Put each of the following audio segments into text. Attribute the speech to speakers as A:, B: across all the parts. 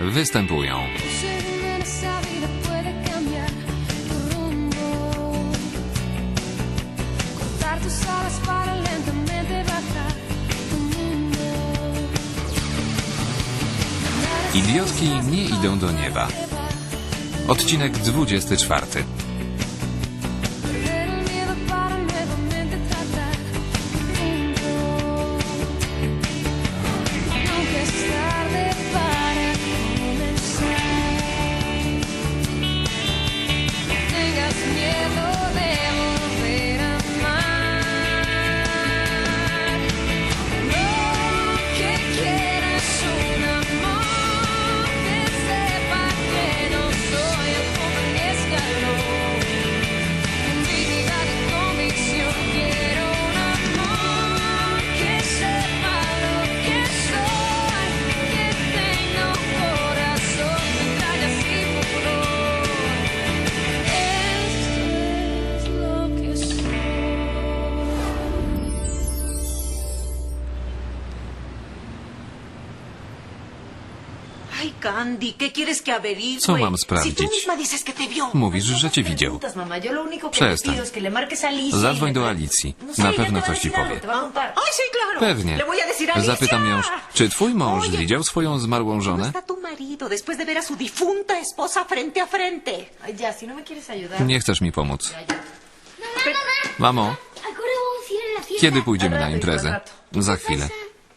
A: występują. Idiotki nie idą do nieba. Odcinek 24.
B: Candy, ¿qué quieres que averigüe?
A: Co mam
B: Si
A: sprawdzić?
B: tú misma dices que te vio.
A: Mówisz, że cię widział.
C: preguntas, mamá. Yo lo único que
A: Przestań.
C: te pido es que le marques a Alicia.
A: Zadzwoń do Alicji.
C: No
A: Na pewno coś ci powie.
B: Ay, sí, claro.
A: Pewnie.
B: Le voy a decir a Alicia.
A: Zapytam ją, czy twój mąż widział swoją zmarłą
B: ¿Dónde
A: żonę?
B: está tu marido después de ver a su difunta esposa frente a frente?
C: Ay, ya, si no me quieres ayudar.
A: Nie chcesz mi pomóc. Mamo,
D: ¿A qué hora vamos a ir a la fiesta?
A: kiedy pójdziemy na imprezę? Za chwilę.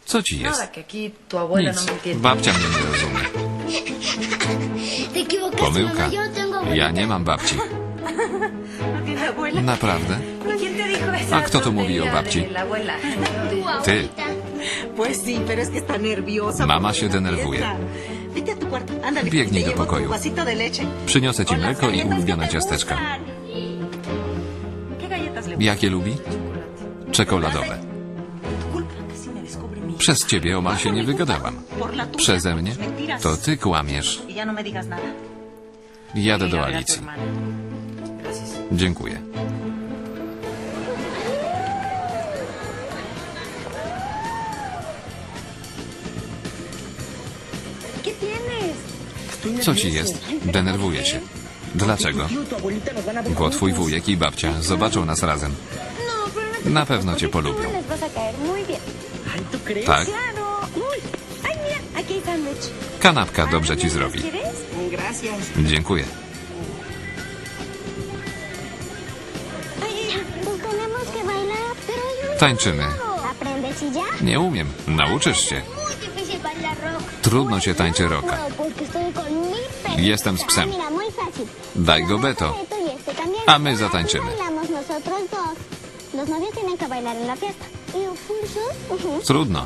A: Co ci jest?
C: Nada, que aquí tu abuela no
A: Nic.
C: me entiende.
A: Babcia mnie nie rozumie. Pomyłka. Ja nie mam babci. Naprawdę?
B: ¿Y quién te dijo esa
A: A kto tu mówi o babci? Ty. Mama się denerwuje. Biegnij do pokoju. Przyniosę ci mleko i ulubione ciasteczka. Jakie lubi? Czekoladowe. Przez ciebie omal się nie wygadałam. Przeze mnie? To ty kłamiesz.
B: Y no.
A: Jadę
B: Y
A: do Alicji. Dziękuję. Co ci jest? Denerwuję się. Dlaczego? Bo twój wujek i babcia zobaczą nas razem.
D: No, no
A: Na pewno cię polubią. Tak? Kanapka dobrze ci zrobi. Dziękuję. Tańczymy. Nie umiem. Nauczysz się. Trudno się tańczy
D: perrita.
A: Jestem z psem. Daj go Beto. A my zatańczymy.
D: Los novios tienen que bailar en la fiesta.
A: Trudno.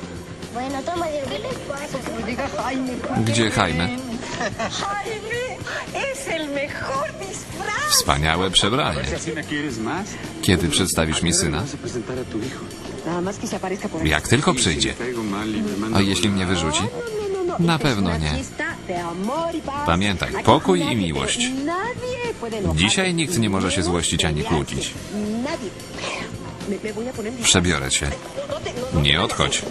A: Gdzie Jaime? Wspaniałe przebranie. Kiedy przedstawisz mi syna? Jak tylko przyjdzie. A jeśli mnie wyrzuci? Na pewno nie. Pamiętaj, pokój i miłość. Dzisiaj nikt nie może się złościć ani kłócić. Przebiorę cię. Nie odchodź.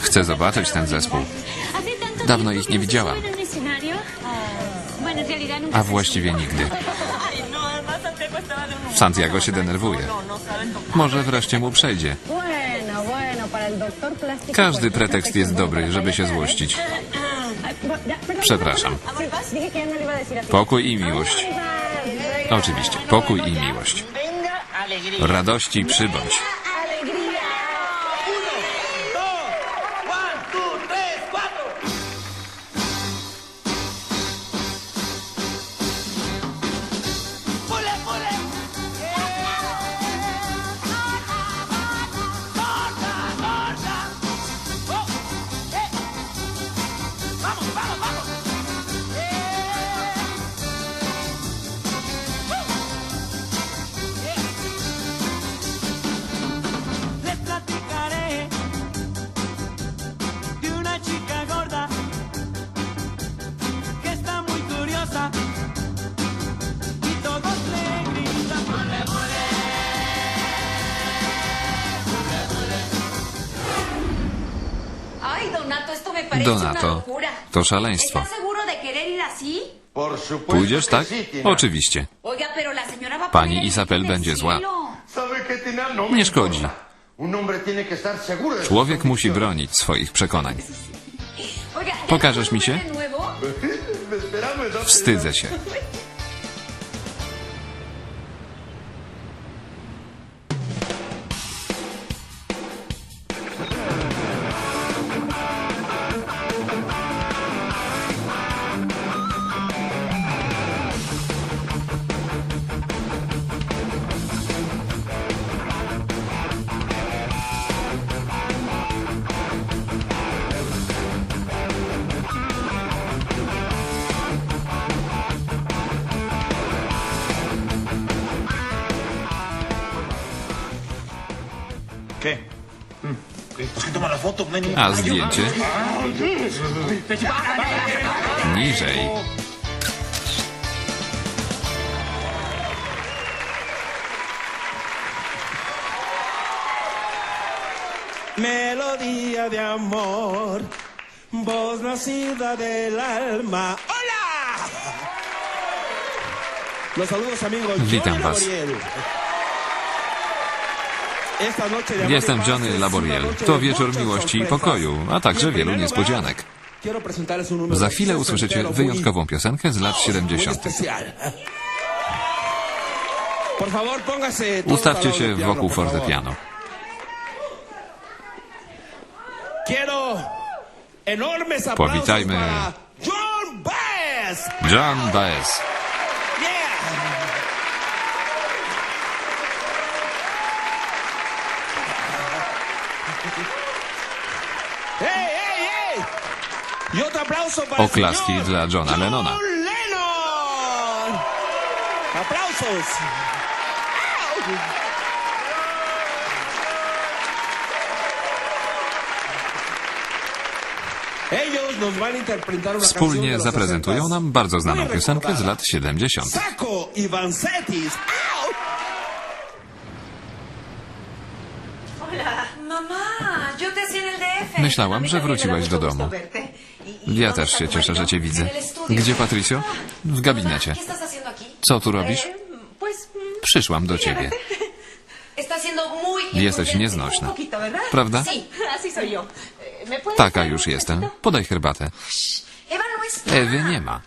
A: Chcę zobaczyć ten zespół. Dawno ich nie widziałam. A właściwie nigdy. Santiago się denerwuje. Może wreszcie mu przejdzie. Każdy pretekst jest dobry, żeby się złościć. Przepraszam. Pokój i miłość. Oczywiście, pokój i miłość. Radości przybądź.
C: Donato,
A: to szaleństwo. Pójdziesz, tak? Oczywiście. Pani Isabel będzie zła.
E: No
A: Nie szkodzi. Człowiek musi bronić swoich przekonań.
C: Oiga, ¿ya
A: Pokażesz mi się? Wstydzę się. A zdjęcie? Niżej.
F: Melodía de amor, voz nacida del alma. ¡Hola! Los saludos amigos.
A: Witam
F: Johnny
A: was. Jestem Johnny Laboriel. To wieczór miłości i pokoju, a także wielu niespodzianek. Za chwilę usłyszycie wyjątkową piosenkę z lat
F: muy
A: 70.
F: especial. Por favor, póngase todos
A: Ustawcie się wokół fortepianu. Powitajmy
F: John Baez.
A: Oklaski dla Johna
F: John
A: Lennona.
F: Lennon. ¡Aplausos!
A: Wspólnie zaprezentują
F: 60s.
A: nam bardzo znaną piosenkę z lat 70.
F: Saco y.
A: Myślałam, że wróciłaś do
B: gusto
A: domu. Ja
B: ¿dónde
A: też się cieszę, że cię widzę. Gdzie Patricio? W gabinecie. Co tu robisz? Przyszłam do ciebie. Jesteś nieznośna. Prawda?
B: Sí, así soy yo. Eh, ¿Me puedes
A: Taka już jestem. Podaj herbatę. Ewy nie ma.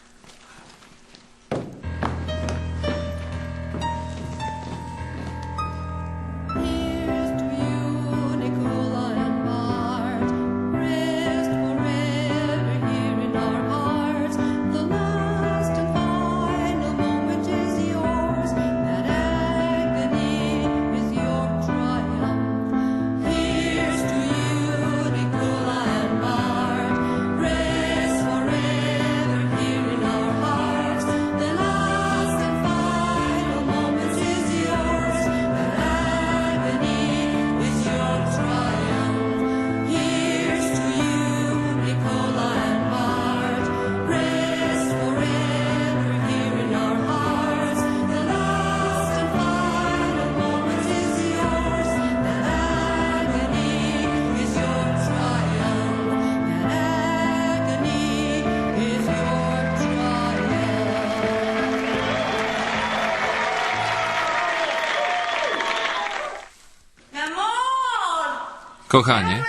A: Kochanie,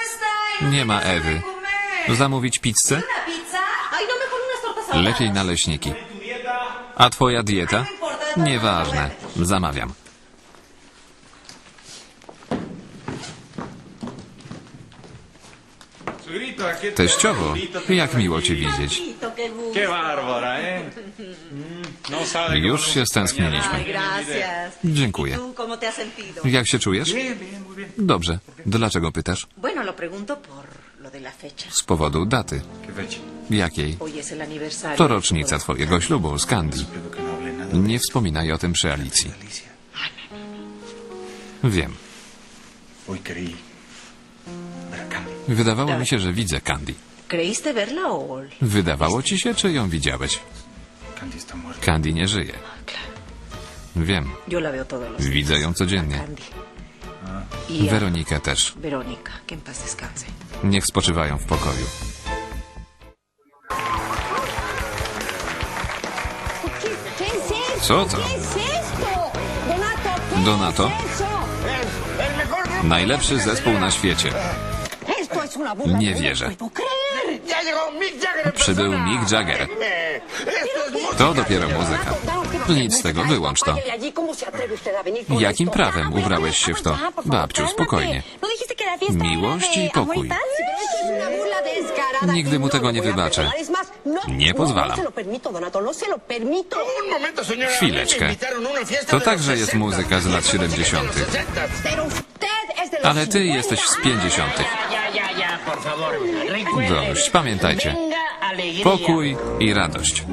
A: nie ma
B: ¿qué se
A: Ewy. Zamówić pizzę? Lepiej naleśniki. A twoja dieta? Nieważne. Zamawiam. Teściowo, jak miło cię widzieć. Już się stęskniliśmy. Dziękuję. Jak się czujesz? Dobrze. Dlaczego pytasz? Z powodu daty. Jakiej? To rocznica twojego ślubu z Candy. Nie wspominaj o tym przy Alicji. Wiem. Wydawało mi się, że widzę Candy. Wydawało ci się, czy ją widziałeś?
G: Candy
A: nie żyje.
B: Claro,
A: Wiem. Widzę ją codziennie.
B: A
A: Weronikę też.
B: Verónica, que en paz descanse.
A: Niech spoczywają w pokoju. Co to?
D: Donato.
A: Najlepszy zespół na świecie. Nie wierzę. Przybył. Mick Jagger. To dopiero muzyka. Nic z tego, wyłącz to. Jakim prawem ubrałeś się w to? Babciu, spokojnie. Miłość i pokój. Nigdy mu tego nie wybaczę. Nie pozwalam. Chwileczkę. To także jest
E: 60.
A: muzyka z lat 70. Ale ty jesteś z 50. Dość, pamiętajcie. Pokój i radość.